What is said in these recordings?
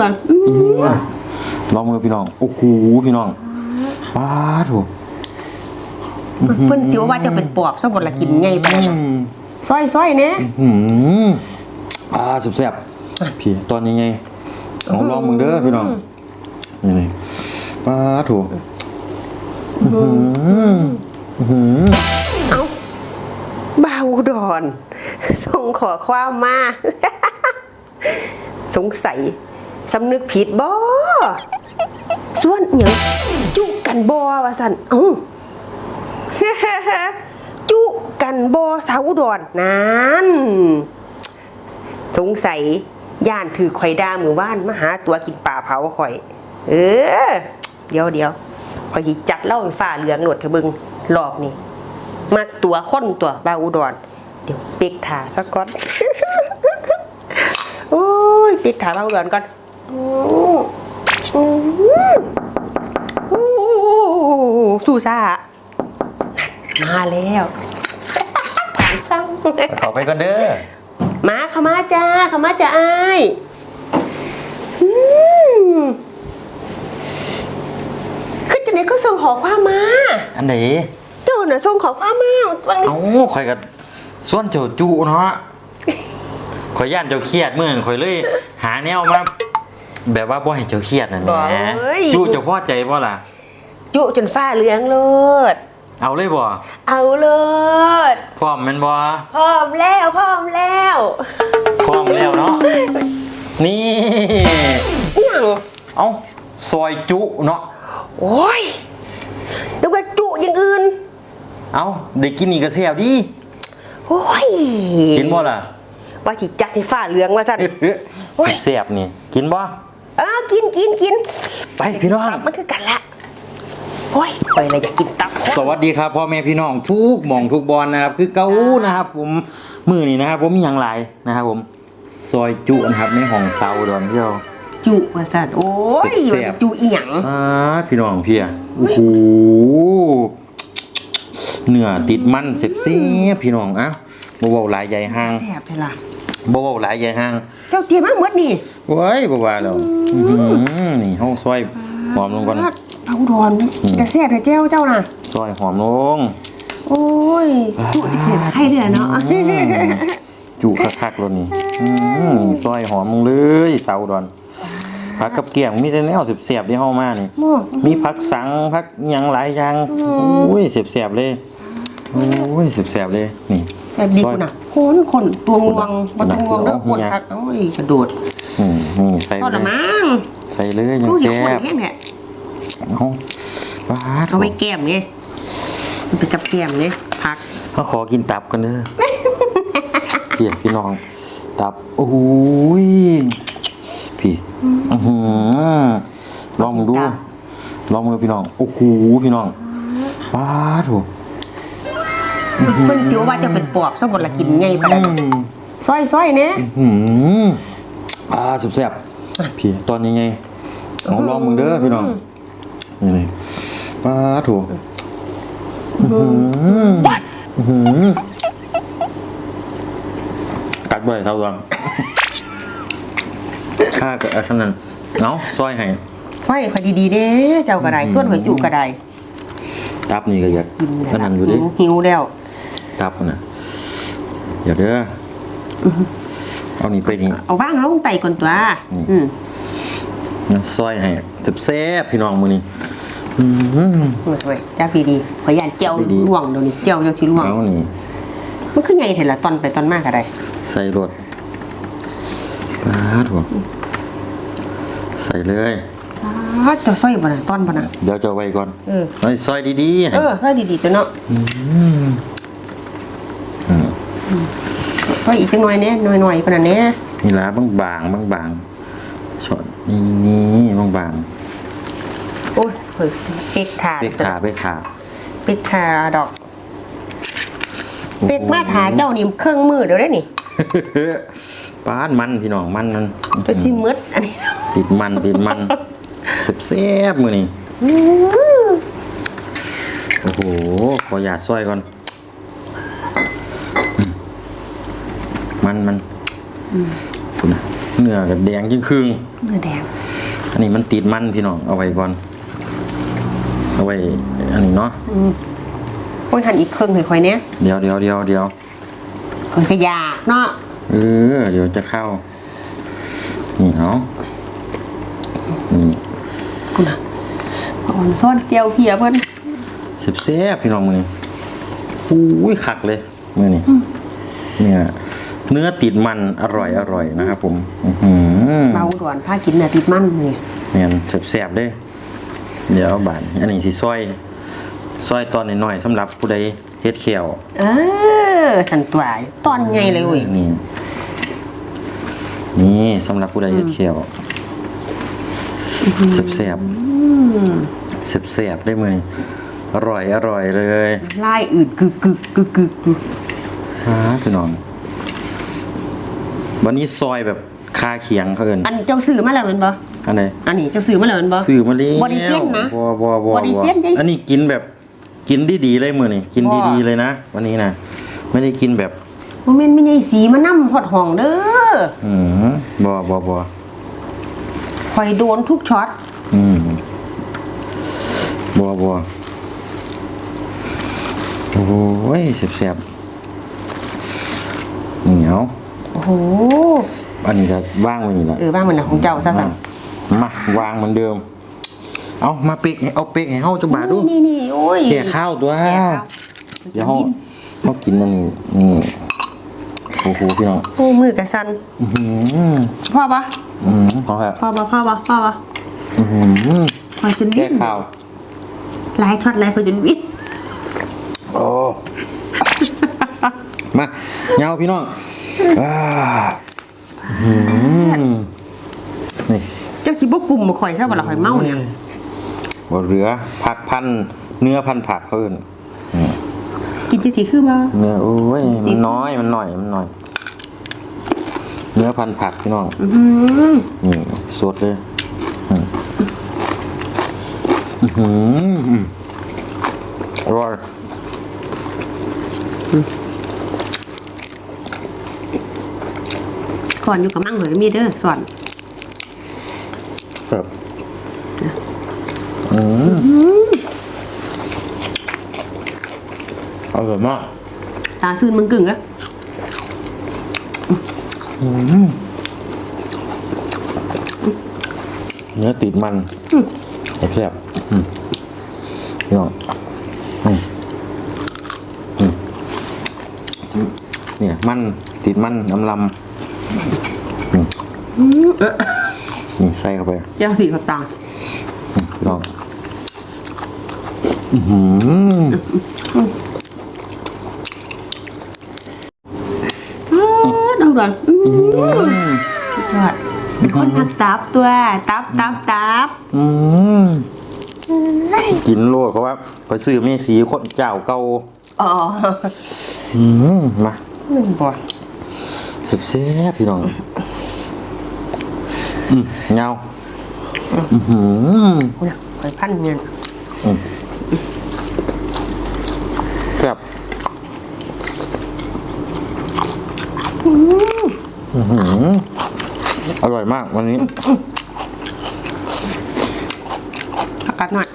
ด่วนอื้อลองมือพี่น้อง โอ้โห พี่น้องป้าดโถูเพิ่นสิว่าจะเป็นปอบซะบ่ละกินไงไปซอยซอยๆแหน่หืมอ่าสุดแซ่บพี่ตอนนี้ไงเอาลองมึงเด้อพี่น้องนี่นี่ป้าดโถูเอ้าบาวดอนส่งขอความมา สงสัย สำนึกผิดบ่ส่วนหยังจุกันบ่ว่าซั่นเอ้าจุกันบ่สาวอุดรนั่นสงสัยย่านถือข่อยดามือว่านมาหาตัวกินป่าเผาข่อย เออ เดี๋ยวเดี๋ยวข่อยจัดเล่าให้ฝ่าเหลืองโหลดเถอะเบึงรอบนี้มักตัวค้นตัวบาอุดร เดี๋ยวเปีกถาสักก่อน โอ้ยเปีกถาบาอุดรก่อน สู้ซ่า มาแล้วถามซ้ำเข้าไปก่อนเด้อมาเข้ามาจ้าเข้ามาจ้าไอ้ายอืมคือจะไหนก็ส่งขอความมา อันไหนเจ้าน่ะส่งขอความมาวันนี้เอ้าข่อยกับส่วนเจ้าจูเนาะข่อยย่านเจ้าเครียดเมื่อนข่อยเลย หาแนวมา แบบว่าบ่ให้เจ้าเครียดน่ะแหมจูเจ้าพอใจบ่ล่ะยุจนฟ้าเหลืองเลิศเอาเลยบ่เอาเลิศพร้อมแม่นบ่พร้อมแล้วพร้อมแล้วพร้อมแล้วเนาะนี่อหย่างเอ้าซอยจุเนาะโอ้ยนึกว่าจุอย่างอื่นเอ้าได้กินอีกก็แซ่บดีโอ้ยกินบ่ล่ะว่าจิจัดให้ฟ้าเหลืองว่าสั่นโอ้ยแซ่บนี่กินบ่ เออกินกินกินไปพี่น้องตับมันคือกันละโอ้ยคอยอะไรอยากกินตับสวัสดีครับพ่อแม่พี่น้องทุกหม่องทุกบอลนะครับ คือเก้านะครับ ผมมือนี่นะครับ ผมมีอย่างไรนะครับ ผมซอยจุนะครับในห้องเซาดอนเที่ยวจุว่าสั่นโอ้ยแซ่บจุอีหยังอ่าพี่น้องพี่อะโอ้โหเนื้อติดมันเสียบเสียบพี่น้องอะบ่เว้าหลายใหญ่ห้างแซ่บเท่าล่ะ บ่เว้าหลายใหญ่ห้างเจ้าเตรียมมาหมดนี่เว้ยบ่ว่าแล้วอื้อหือนี่เฮาซอยหอมลงก่อนเอาดอนแต่แซ่บแต่เจ้าเจ้าน่ะ ซอยหอมลง โอ้ยจุเสียไข่เดือเนาะจุคักๆแล้วนี่อื้อซอยหอมลงเลยเซาดอนผักกับเกียงมีแต่แนวเสียบๆที่เฮามานี่โอ้มีผักสังผักหยังหลายอย่างโอ้ยเสียบๆเลยโอ้ยเสียบๆเลยนี่ แบบดีกูน่ะโคนคนตัวงวงบ่ตัวงวงแล้วคนเนี่ยคักโอ้ยกระโดดอืมนี่ใส่ทอดเลละยมั้งใส่เลยยังกูเดี๋ยวแซ่คนบแห้งแหละเอาปาดเอาไว้แก้มไงจะไปกับแก้มไงผักเขาขอกินตับกันเด้อเพี่พี่น้อง ตับโอ้โหยพี่อือหือลองมึงดูลองมือพี่น้องโอ้โหพี่น้องป้าดโถู เพิ่นสิว่าจะเป็นปอบซะบ่ละกินไงปานนั้นซอยซอยๆแหน่หืมอ่าสุดแซ่บพี่ตอนนี้ไงเอาลองมึงเด้อพี่น้องนี่นี่ป้าดโถูอื้อหือกัดบ่อยเท่ากันข้ากับขนาดเนาะซอยให้ซอยข่อยดีๆเด้เจ้าก็ได้ส่วนข่อยจุก็ได้ตับนี่ก็อยากกินขนาดอยู่ดิหิวหิวแล้ว ตับน่ะอย่าเด้ออเอานี่ไปนี่เอาว่างลงไตก่อนตัวอืมนะซอยให้แซ่บๆพี่น้องมื้อนี้อืมโอ้ยๆจ้าพี่ดีข่อยย่านเจียวดีๆล่วงเดี๋ยวนี้เจียวเจ้าสิล่วงเอานี่มันคือไงเห็นละตอนไปตอนมากก็ได้ใส่รถปาดหัวใส่เลยอ้าวเจ้าซอยบ่น่ะตอนบ่น่ะเดี๋ยวจะเอาไว้ก่อนเออไอ้ซอยดีๆให้เออซอยดีๆตัวเนาะ ซอยอีกจังหน่อยแหน่หน่อยๆปานนั้นแหน่นี่ละบางบางบางบางๆช็อตนี่นี่บางบางโอ้ยเฮ้ยเป็กถาๆไปขาไปขาเป็กถาดอกเป็กมาถาเจ้านี่เครื่องมือเดี๋ยวได้นี่ปาดมันพี่น้องมันมันจะสิมืดอันนี้ติดมันติดมันแซ่บๆมือนี่โอ้โหขอหยาดซอยก่อน มมันมันคุณนะเนื้อกับแดงจึงครึ่งเนื้อแดง อันนี้มันติดมันพี่น้องเอาไว้ก่อน เอาไว้ อันนี้เนาะโอ้ยหันอีกครึ่งให้ข่อยเนี้ยเดี๋ยวเดี๋ยวเดี๋ยวเดี๋ยวข่อยก็อยากเนาะเออเดี๋ยวจะเข้านี่เอานี่คุณน่ะอ่อนซ่อนเจียวเพียเพิ่นเสียบเสียบพี่น้องมือนี้อุ้ยคักเลยมือนี้เนี่ย เนื้อติดมันอร่อยอร่อยนะครับผมอื้อหือเบาด่วนผ้ากินน่ะติดมันนี่เนี่ยแสบๆเด้เดี๋ยวบานอันนี้สิซอยซอยตอนน้อยๆสำหรับผู้ใดเฮ็ดเขียว เออสันตัวายตอนไงเลยเว้ยนี่นี่สำหรับผู้ใดเฮ็ดเขียวแสบๆแสบๆได้มือนี้อร่อยอร่อยเลยไล่อืดกึกกึกกึกกึกกึกฮะพี่น้อง วันนี้ซอยแบบคาเขียงเขาเอินอันเจ้าซื้อมาแล้วแมันบ่อันไหนอันนี้เจ้าซื้อมาแล้วแมันบ่ ซื้อมาแล้วบอดี้เส้นนะบัวบัวบัวบอดี้เส้นได้ อันนี้กินแบบกินดีๆเลยมือนี่กินบ่ดีๆเลยนะ วันนี้นะไม่ได้กินแบบบ่แม่นมีใหญ่สีมานํฮอดห้องเด้ออืมบัวบัวบัวข่อยโดนทุกช็อตอืมบัวบัวโอ้ยแสบๆเหนียวโอ้โหอันนี้จะว่างไว้นี่แหละเออบ้านมันน่ะของเจ้าซะสั่นมาวางเหมือนเดิม เอามาเป๊กให้เอาเป๊กให้เฮาจักบาทดูนี่นี่โอ้ยแก่ข้าวตัวแก่ข้าวเดี๋ยวเฮาเฮากินอันนี้นี่โอ้โหพี่น้องโอ้มือกะสั่นอื้อหือพ่อปะอื้อหือพอครับพ่อปะพ่อปะพ่อปะอื้อหือข่อยจนแก่วิ่นข้าวหลายช็อตหลายข่อยจนวิ่นโอ้มาเงาพี่น้อง อ่าอื้อหือนี่เจ้าสิบ่กลุ่มบ่ข่อยซะบ่ล่ะข่อยเมาเนี่ยบ่เหลือผักพันเนื้อพันผักเขาเอิ้นกินจังสิคือบ่เนื้อโอ้ยมันน้อยมันหน่อยมันหน่อย เนื้อพันผักพี่น้องอื้อหือนี่สดเลยอืมอื้อหืออืมอร่อย ก่ อนอยู่กับมั่งเหยมีเด้อสอนครับอืมอร่อยมากตาซื่นมึงกึ่งอะเนื้อติดมันแซ่บๆอืมพี่น้องอืมอืมอืมเนี่ย มันติดมันน้ำลำอืม นี่ใส่เข้าไปเจ้าสีกับตาลองอื้อหืออื้อดูดอนอื้อยอดเป็นคนทักตับตัว ตับตับตับอืมกินโลดเขาว่าไปซื้อเมสีคนเจ้าเก่าอ๋ออืมมาหนึ่งบ่เสียบเสียบพี่น้อง อืมเงาอือหือคุณน่ะข่อยพันเงินครับอือหืออร่อยมากวันนี้ผักกัดหน่อย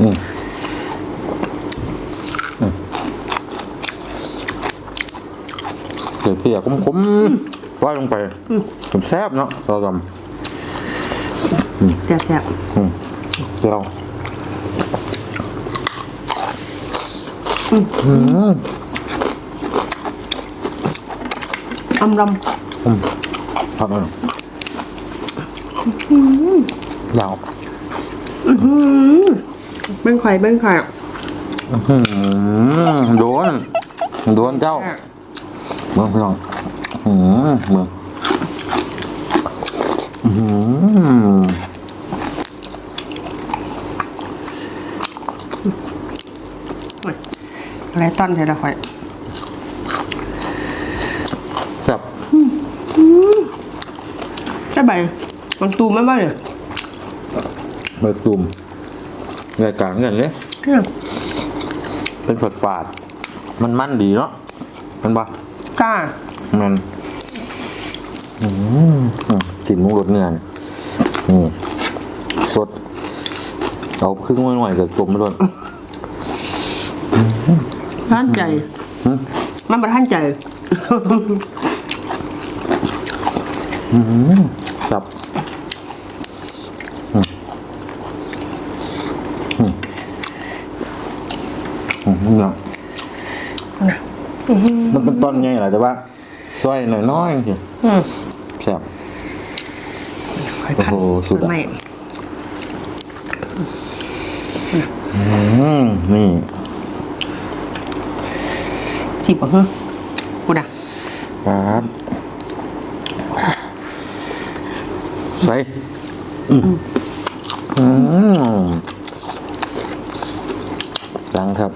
อืมอืมเดี๋ยวเปียกขมๆ ว่ายลงไปผมแซ่บเนาะเราทแซ่บำอืมเราๆอำลทำอะไรเราำเบิ้งไข่เบิ้งไข่อืมโดนโดนเจ้าเมืองพี่น้อง อืมเมืองอืมอะไรต้อนเธอละข่อยจับจะใบมันตูมไม่บ้างเนี่ยเบอร์ตุ่มรายการเงินเลยเนี่ยเป็นฝาดฝาดๆมันมันดีเนาะมันปะกล้ามันอืม กลิ่นมุ้งรสเนื้อนี่นี่สด เอาครึ่งหน่อยๆกับกลมไปด้วยท่านใจมันมาท่านใจครับอืมอืมอืมนี่เนาะมันเป็นต้นไงล่ะแต่ว่า ซอยหน่อยๆสิอืมแซ่บโอ้โหสุดอะไม่อืมนี่จีบเหรอฮะกูด่ะครับใส่อืมอืมจังครับ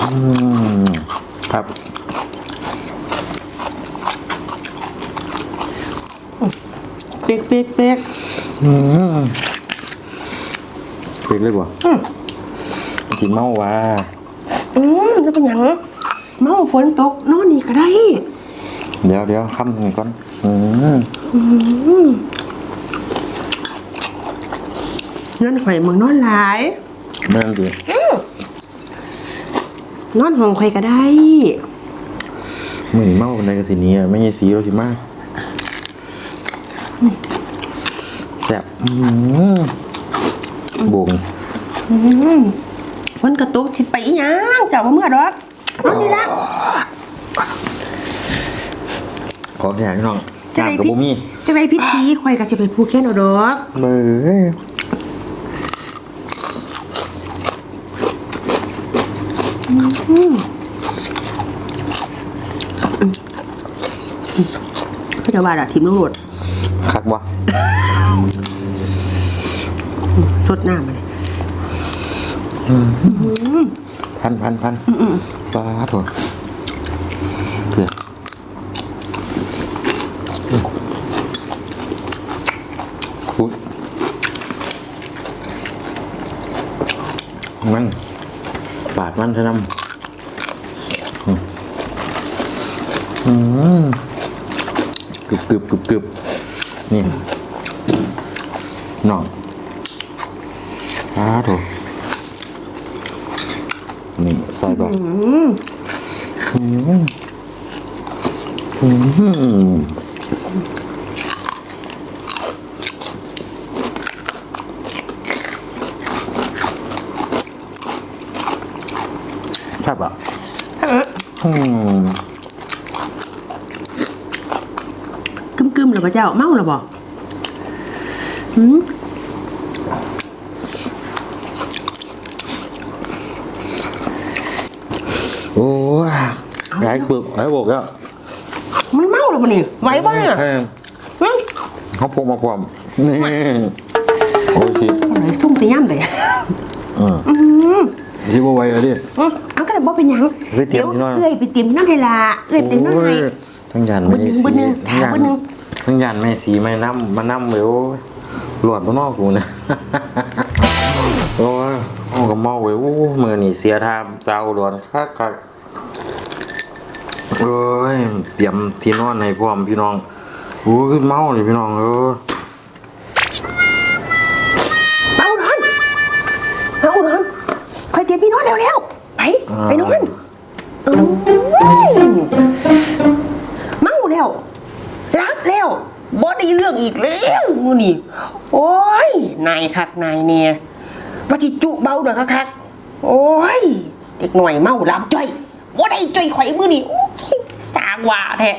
อืมครับ เป๊กเป๊กเป๊กอืมเปรียกเลยบ่กินเมาว่าอืมจะเป็นหยังเมาฝนตกนอนนี่ก็ได้ เดี๋ยวเดี๋ยวคำหนึ่งก่อน อืมเงินข่อยมึงนอนหลายแม่นดินอนห้องข่อยก็ได้ มือนี้เมาในกระสินี้ไม่ใช่สีเราสิมาก แซ่บอืมบงฝนกระตกสิไปอีหยังเจ้าบ่เมื่อดอกนอนนี่ละขอแถมพี่น้องจะน้ำได้กับพิบุมี่จะได้พิธีข่อยก็จะไปผูกแขนเอาดอกเบยเขาจะว่าดอกทิมลงโหลดคักบ่ สดน้ำมาเลยพันพันพันปลาถั่วเพื่ออุ๊ยมันปาดมันเท่านั้นอืมอืมกรึบกรึบกรึบกรึบนี่น้อง ปลาถั่วนี่ใส่ไปอืมอืมแซ่บอะอืมกึมกึมๆหรือพระเจ้าเมาหรือบอก หืมโอ้ยไอ้ปึกไอ้บอกแล้วมันเมาเหรอปะนี่ไหวป่ะเนี่ยแพงหืมเขาพกมาความนี่โอ้ยชิอะไรซุ่มไปย่ำเลยที่ว่าไว้แล้วดิอืมเอาก็แต่บ่เป็นหยังเฮ้ยเตรียมยวนิดหน่อยเอ้ยไปเตรียมน้ำให้ละเอ้ยเตรียมน้ำให้ทั้งยันไม่เบิ้ลหนึ่งสีเบิ้ลหนึ่งทั้งยันถามเบิ้ลหนึ่งทั้งยันไม่สีไม่น้ำมาน้ำเดี๋ยวหลวดตัวนอกกูนะโอ้ยโอ้ก็เมาเว้ยโอ้มือนี่เสียทามเจ้าหลวนคักคัก เอ้ยเตรียมที่นอนให้พร้อมพี่น้องโอ้ยเมาเลยพี่น้องเออมาอุดรมาอุดรคอยเตรียมพี่นอนเร็วๆไปไปนอนเอ้ยเมาแล้วรับแล้วบ่ได้เรื่องอีกแล้วมูนี่ โอ้ยนายคักนายเนี่ยว่าจิจุเบาเด้อคักๆโอ้ยเด็กหน่อยเมารับจ้อย บ่ได้จ้อยข่อยมือนี่โอ้ยสร้างว่าแท้